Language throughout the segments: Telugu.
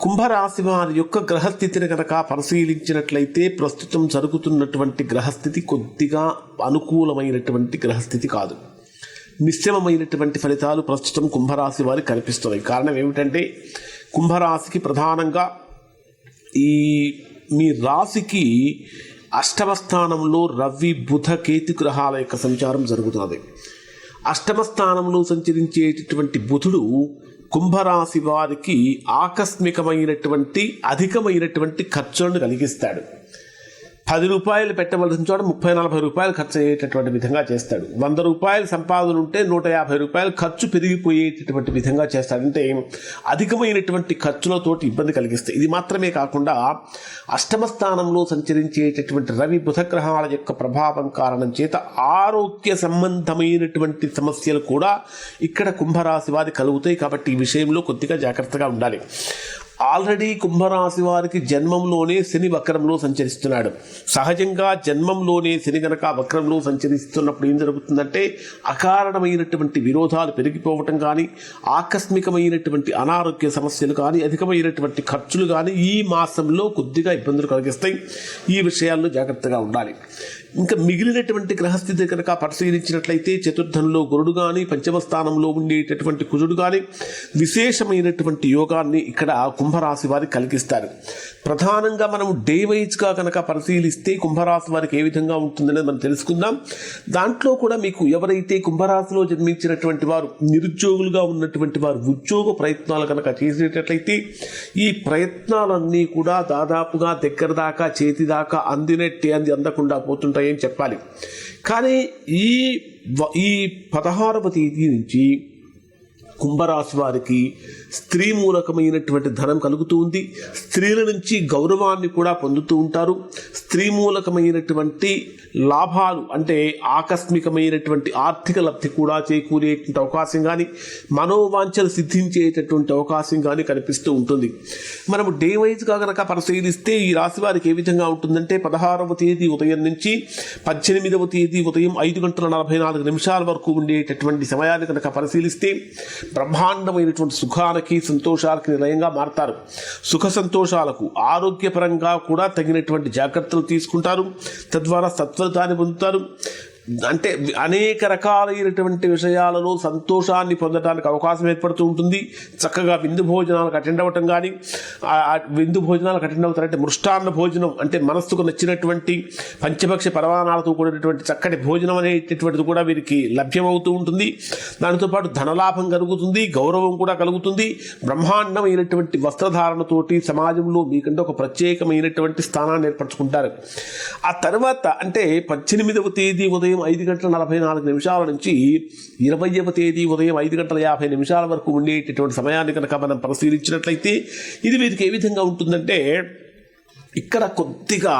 కుంభరాశి వారి యొక్క గ్రహస్థితిని కనుక పరిశీలించినట్లయితే ప్రస్తుతం జరుగుతున్నటువంటి గ్రహస్థితి కొద్దిగా అనుకూలమైనటువంటి గ్రహస్థితి కాదు. మిశ్రమమైనటువంటి ఫలితాలు ప్రస్తుతం కుంభరాశి వారికి కనిపిస్తున్నాయి. కారణం ఏమిటంటే కుంభరాశికి ప్రధానంగా ఈ మీ రాశికి అష్టమ స్థానంలో రవి బుధ కేతు గ్రహాల యొక్క సంచారం జరుగుతున్నది. అష్టమ స్థానంలో సంచరించేటటువంటి బుధుడు కుంభరాశి వారికి ఆకస్మికమైనటువంటి అధికమైనటువంటి ఖర్చులను కలిగిస్తాడు. పది రూపాయలు పెట్టవలసిన చోట ముప్పై నలభై రూపాయలు ఖర్చు అయ్యేటటువంటి విధంగా చేస్తాడు. వంద రూపాయలు సంపాదన ఉంటే నూట యాభై రూపాయలు ఖర్చు పెరిగిపోయేటటువంటి విధంగా చేస్తాడు. అంటే అధికమైనటువంటి ఖర్చులతోటి ఇబ్బంది కలిగిస్తాయి. ఇది మాత్రమే కాకుండా అష్టమ స్థానంలో సంచరించేటటువంటి రవి బుధగ్రహాల యొక్క ప్రభావం కారణం చేత ఆరోగ్య సంబంధమైనటువంటి సమస్యలు కూడా ఇక్కడ కుంభరాశి వారి కలుగుతాయి. కాబట్టి ఈ విషయంలో కొద్దిగా జాగ్రత్తగా ఉండాలి. ఆల్రెడీ కుంభరాశి వారికి జన్మంలోనే శని వక్రంలో సంచరిస్తున్నాడు. సహజంగా జన్మంలోనే శని గనక వక్రంలో సంచరిస్తున్నప్పుడు ఏం జరుగుతుందంటే అకారణమైనటువంటి విరోధాలు పెరిగిపోవటం కానీ ఆకస్మికమైనటువంటి అనారోగ్య సమస్యలు కానీ అధికమైనటువంటి ఖర్చులు కానీ ఈ మాసంలో కొద్దిగా ఇబ్బందులు కలిగిస్తాయి. ఈ విషయాల్లో జాగ్రత్తగా ఉండాలి. ఇంకా మిగిలినటువంటి గ్రహస్థితి కనుక పరిశీలించినట్లయితే చతుర్థంలో గురుడు కానీ పంచమ స్థానంలో ఉండేటటువంటి కుజుడు కానీ విశేషమైనటువంటి యోగాన్ని ఇక్కడ కుంభరాశి వారికి కలిగిస్తారు. ప్రధానంగా మనం డే వైజ్గా కనుక పరిశీలిస్తే కుంభరాశి వారికి ఏ విధంగా ఉంటుందనేది మనం తెలుసుకుందాం. దాంట్లో కూడా మీకు ఎవరైతే కుంభరాశిలో జన్మించినటువంటి వారు నిరుద్యోగులుగా ఉన్నటువంటి వారు ఉద్యోగ ప్రయత్నాలు కనుక చేసేటట్లయితే ఈ ప్రయత్నాలన్నీ కూడా దాదాపుగా దగ్గర దాకా చేతి దాకా అందినట్టే అంది అందకుండా పోతుంటాయని చెప్పాలి. కానీ ఈ వ- ఈ పదహారవ తేదీ నుంచి కుంభరాశి వారికి స్త్రీ మూలకమైనటువంటి ధనం కలుగుతూ ఉంది. స్త్రీల నుంచి గౌరవాన్ని కూడా పొందుతూ ఉంటారు. స్త్రీ మూలకమైనటువంటి లాభాలు అంటే ఆకస్మికమైనటువంటి ఆర్థిక లబ్ధి కూడా చేకూరేటువంటి అవకాశం కానీ మనోవాంఛలు సిద్ధించేటటువంటి అవకాశం కానీ కనిపిస్తూ ఉంటుంది. మనము డే వైజ్గా కనుక పరిశీలిస్తే ఈ రాశి వారికి ఏ విధంగా ఉంటుందంటే పదహారవ తేదీ ఉదయం నుంచి పద్దెనిమిదవ తేదీ ఉదయం ఐదు గంటల నలభై నాలుగు నిమిషాల వరకు ఉండేటటువంటి సమయాన్ని కనుక పరిశీలిస్తే బ్రహ్మాండమైనటువంటి సుఖానికి సంతోషాలకి నిలయంగా మారతారు. సుఖ సంతోషాలకు ఆరోగ్యపరంగా కూడా తగినటువంటి జాగ్రత్తలు తీసుకుంటారు. తద్వారా సత్ఫలితాన్ని పొందుతారు. అంటే అనేక రకాలైనటువంటి విషయాలలో సంతోషాన్ని పొందడానికి అవకాశం ఏర్పడుతూ ఉంటుంది. చక్కగా విందు భోజనాలకు అటెండ్ అవ్వటం కానీ విందు భోజనాలకు అటెండ్ అవుతారంటే మృష్టాన్న భోజనం అంటే మనస్సుకు నచ్చినటువంటి పంచభక్ష పరమాణాలతో కూడినటువంటి చక్కటి భోజనం అనేటటువంటిది కూడా వీరికి లభ్యమవుతూ ఉంటుంది. దానితో పాటు ధనలాభం కలుగుతుంది గౌరవం కూడా కలుగుతుంది. బ్రహ్మాండమైనటువంటి వస్త్రధారణతోటి సమాజంలో మీకంటే ఒక ప్రత్యేకమైనటువంటి స్థానాన్ని ఏర్పరచుకుంటారు. ఆ తర్వాత అంటే పద్దెనిమిదవ తేదీ ఉదయం ఐదు గంటల నలభై నాలుగు నిమిషాల నుంచి ఇరవైవ తేదీ ఉదయం ఐదు గంటల యాభై నిమిషాల వరకు ఉండేటటువంటి సమయాన్ని కనుక మనం పరిశీలించినట్లయితే ఇది వీరికి ఏ విధంగా ఉంటుందంటే ఇక్కడ కొద్దిగా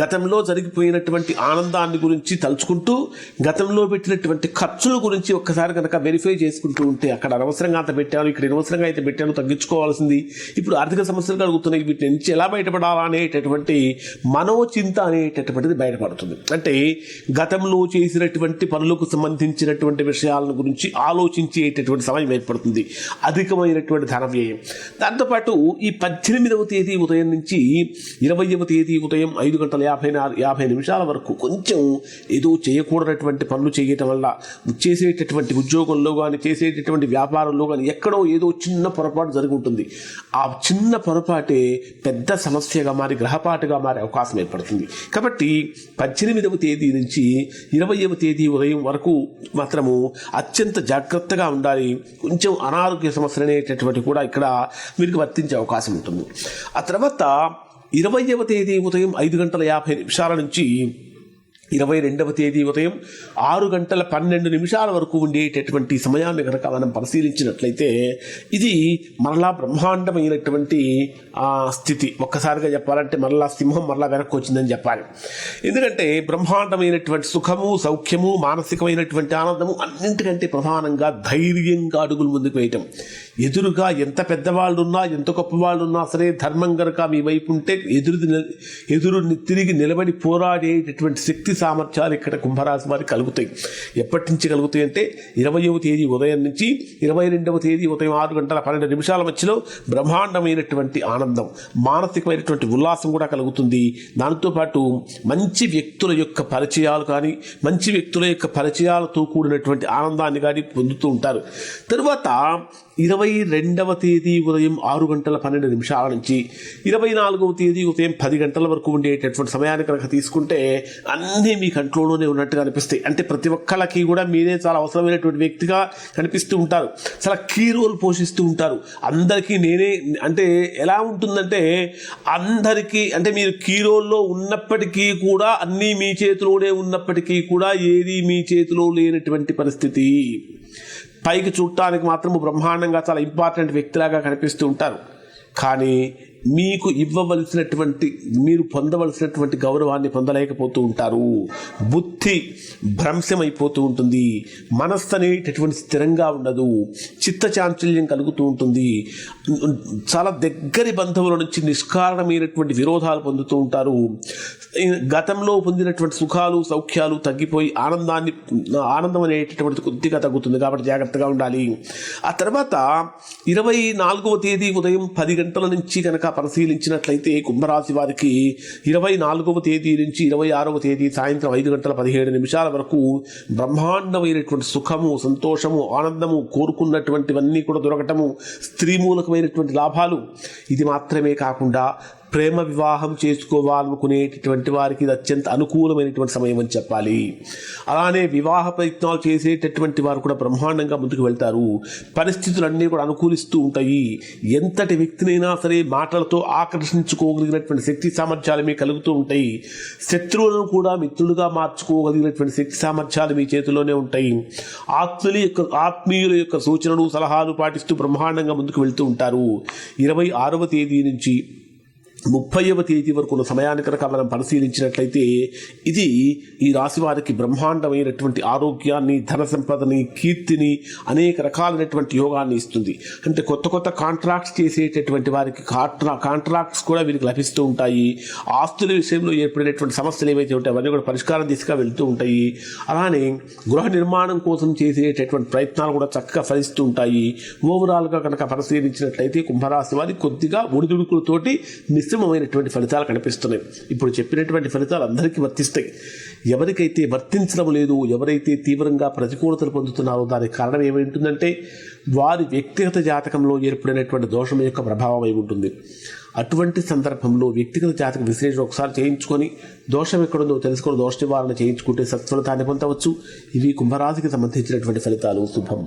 గతంలో జరిగిపోయినటువంటి ఆనందాన్ని గురించి తలుచుకుంటూ గతంలో పెట్టినటువంటి ఖర్చుల గురించి ఒక్కసారి కనుక వెరిఫై చేసుకుంటూ ఉంటే అక్కడ అనవసరంగా అంత పెట్టాను ఇక్కడ అనవసరంగా అయితే పెట్టాను తగ్గించుకోవాల్సింది. ఇప్పుడు ఆర్థిక సమస్యలు కలుగుతున్నాయి వీటి నుంచి ఎలా బయటపడాలా అనేటటువంటి మనోచింత అనేటటువంటిది బయటపడుతుంది. అంటే గతంలో చేసినటువంటి పనులకు సంబంధించినటువంటి విషయాలను గురించి ఆలోచించేటటువంటి సమయం ఏర్పడుతుంది. అధికమైనటువంటి ధన వ్యయం. దాంతోపాటు ఈ పద్దెనిమిదవ తేదీ ఉదయం నుంచి ఇరవయవ తేదీ ఉదయం ఐదు గంటల యాభై యాభై నిమిషాల వరకు కొంచెం ఏదో చేయకూడనటువంటి పనులు చేయటం వల్ల చేసేటటువంటి ఉద్యోగంలో కానీ చేసేటటువంటి వ్యాపారంలో కానీ ఎక్కడో ఏదో చిన్న పొరపాటు జరిగి ఉంటుంది ఆ చిన్న పొరపాటే పెద్ద సమస్యగా మారి గ్రహపాటుగా మారే అవకాశం ఏర్పడుతుంది. కాబట్టి పద్దెనిమిదవ తేదీ నుంచి ఇరవైవ తేదీ ఉదయం వరకు మాత్రము అత్యంత జాగ్రత్తగా ఉండాలి. కొంచెం అనారోగ్య సమస్యలు అనేటటువంటి కూడా ఇక్కడ మీరు వర్తించే అవకాశం ఉంటుంది. ఆ తర్వాత ఇరవయవ తేదీ ఉదయం ఐదు గంటల యాభై నిమిషాల నుంచి ఇరవై రెండవ తేదీ ఉదయం ఆరు గంటల పన్నెండు నిమిషాల వరకు ఉండేటటువంటి సమయాన్ని కనుక మనం పరిశీలించినట్లయితే ఇది మరలా బ్రహ్మాండమైనటువంటి ఆ, స్థితి. ఒక్కసారిగా చెప్పాలంటే మరలా సింహం మరలా వెనక్కి వచ్చిందని చెప్పాలి. ఎందుకంటే బ్రహ్మాండమైనటువంటి సుఖము సౌఖ్యము మానసికమైనటువంటి ఆనందము అన్నింటికంటే ప్రధానంగా ధైర్యంగా అడుగులు ముందుకు వేయటం. ఎదురుగా ఎంత పెద్దవాళ్ళు ఉన్నా ఎంత గొప్పవాళ్ళు ఉన్నా సరే ధర్మం కనుక మీ వైపు ఉంటే ఎదురు ఎదురు తిరిగి నిలబడి పోరాడేటటువంటి శక్తి సామర్థ్యాలు ఇక్కడ కుంభరాశి వారికి కలుగుతాయి. ఎప్పటి నుంచి కలుగుతాయి అంటే ఇరవయవ తేదీ ఉదయం నుంచి ఇరవై రెండవ తేదీ ఉదయం ఆరు గంటల పన్నెండు నిమిషాల మధ్యలో బ్రహ్మాండమైనటువంటి ఆనందం మానసికమైనటువంటి ఉల్లాసం కూడా కలుగుతుంది. దాంతోపాటు మంచి వ్యక్తుల యొక్క పరిచయాలు కానీ మంచి వ్యక్తుల యొక్క పరిచయాలతో కూడినటువంటి ఆనందాన్ని కానీ పొందుతూ ఉంటారు. తరువాత ఇరవై రెండవ తేదీ ఉదయం ఆరు గంటల పన్నెండు నిమిషాల నుంచి ఇరవై నాలుగవ తేదీ ఉదయం పది గంటల వరకు ఉండేటటువంటి సమయాన్ని కనుక తీసుకుంటే అన్ని అన్నీ మీ కంట్రోల్లోనే ఉన్నట్టుగా అనిపిస్తాయి. అంటే ప్రతి ఒక్కళ్ళకి కూడా మీరే చాలా అవసరమైనటువంటి వ్యక్తిగా కనిపిస్తూ ఉంటారు. చాలా కీ రోల్ పోషిస్తూ ఉంటారు. అందరికీ నేనే అంటే ఎలా ఉంటుందంటే అందరికీ అంటే మీరు కీ రోల్లో ఉన్నప్పటికీ కూడా అన్నీ మీ చేతిలోనే ఉన్నప్పటికీ కూడా ఏది మీ చేతిలో లేనటువంటి పరిస్థితి. పైకి చూడటానికి మాత్రం బ్రహ్మాండంగా చాలా ఇంపార్టెంట్ వ్యక్తిలాగా కనిపిస్తూ ఉంటారు. కానీ మీకు ఇవ్వవలసినటువంటి మీరు పొందవలసినటువంటి గౌరవాన్ని పొందలేకపోతూ ఉంటారు. బుద్ధి భ్రంశమైపోతూ ఉంటుంది. మనస్సు అనేటటువంటి స్థిరంగా ఉండదు. చిత్తచాంచల్యం కలుగుతూ ఉంటుంది. చాలా దగ్గరి బంధువుల నుంచి నిష్కారణమైనటువంటి విరోధాలు పొందుతూ ఉంటారు. గతంలో పొందినటువంటి సుఖాలు సౌఖ్యాలు తగ్గిపోయి ఆనందాన్ని ఆనందం అనేటటువంటి కొద్దిగా తగ్గుతుంది. కాబట్టి జాగ్రత్తగా ఉండాలి. ఆ తర్వాత ఇరవై నాలుగవ తేదీ ఉదయం పది గంటల నుంచి కనుక పరిశీలించినట్లయితే కుంభరాశి వారికి ఇరవై నాలుగవ తేదీ నుంచి ఇరవై ఆరవ తేదీ సాయంత్రం ఐదు గంటల పదిహేడు నిమిషాల వరకు బ్రహ్మాండమైనటువంటి సుఖము సంతోషము ఆనందము కోరుకున్నటువంటివన్నీ కూడా దొరకటము స్త్రీ మూలకమైనటువంటి లాభాలు. ఇది మాత్రమే కాకుండా ప్రేమ వివాహం చేసుకోవాలనుకునేటటువంటి వారికి ఇది అత్యంత అనుకూలమైనటువంటి సమయం అని చెప్పాలి. అలానే వివాహ ప్రయత్నాలు చేసేటటువంటి వారు కూడా బ్రహ్మాండంగా ముందుకు వెళ్తారు. పరిస్థితులన్నీ కూడా అనుకూలిస్తూ ఉంటాయి. ఎంతటి వ్యక్తినైనా సరే మాటలతో ఆకర్షించుకోగలిగినటువంటి శక్తి సామర్థ్యాలు మీ కలుగుతూ ఉంటాయి. శత్రువులను కూడా మిత్రులుగా మార్చుకోగలిగినటువంటి శక్తి సామర్థ్యాలు మీ చేతిలోనే ఉంటాయి. ఆత్మీయుల యొక్క ఆత్మీయుల యొక్క సూచనలు సలహాలు పాటిస్తూ బ్రహ్మాండంగా ముందుకు వెళ్తూ ఉంటారు. ఇరవై ఆరవ తేదీ నుంచి ముప్పైవ తేదీ వరకు ఉన్న సమయాన్ని కనుక మనం పరిశీలించినట్లయితే ఇది ఈ రాశి వారికి బ్రహ్మాండమైనటువంటి ఆరోగ్యాన్ని ధన సంపదని కీర్తిని అనేక రకాలైనటువంటి యోగాన్ని ఇస్తుంది. అంటే కొత్త కొత్త కాంట్రాక్ట్స్ చేసేటటువంటి వారికి కాంట్రా కాంట్రాక్ట్స్ కూడా వీరికి లభిస్తూ ఉంటాయి. ఆస్తుల విషయంలో ఏర్పడినటువంటి సమస్యలు ఏవైతే ఉంటాయో అవన్నీ కూడా పరిష్కారం దిశగా వెళ్తూ ఉంటాయి. అలానే గృహ నిర్మాణం కోసం చేసేటటువంటి ప్రయత్నాలు కూడా చక్కగా ఫలిస్తూ ఉంటాయి. ఓవరాల్గా కనుక పరిశీలించినట్లయితే కుంభరాశి వారి కొద్దిగా ఒడిదుడుకులతోటి మిశ్రమమైనటువంటి ఫలితాలు కనిపిస్తున్నాయి. ఇప్పుడు చెప్పినటువంటి ఫలితాలు అందరికీ వర్తిస్తాయి. ఎవరికైతే వర్తించడం లేదు ఎవరైతే తీవ్రంగా ప్రతికూలతలు పొందుతున్నారో దానికి కారణం ఏమైంటుందంటే వారి వ్యక్తిగత జాతకంలో ఏర్పడినటువంటి దోషం యొక్క ప్రభావం అయి ఉంటుంది. అటువంటి సందర్భంలో వ్యక్తిగత జాతక విశ్లేషణ ఒకసారి చేయించుకొని దోషం ఎక్కడుందో తెలుసుకొని దోష నివారణ చేయించుకుంటే సత్ఫలితాన్ని పొందవచ్చు. ఇవి కుంభరాశికి సంబంధించినటువంటి ఫలితాలు. శుభం.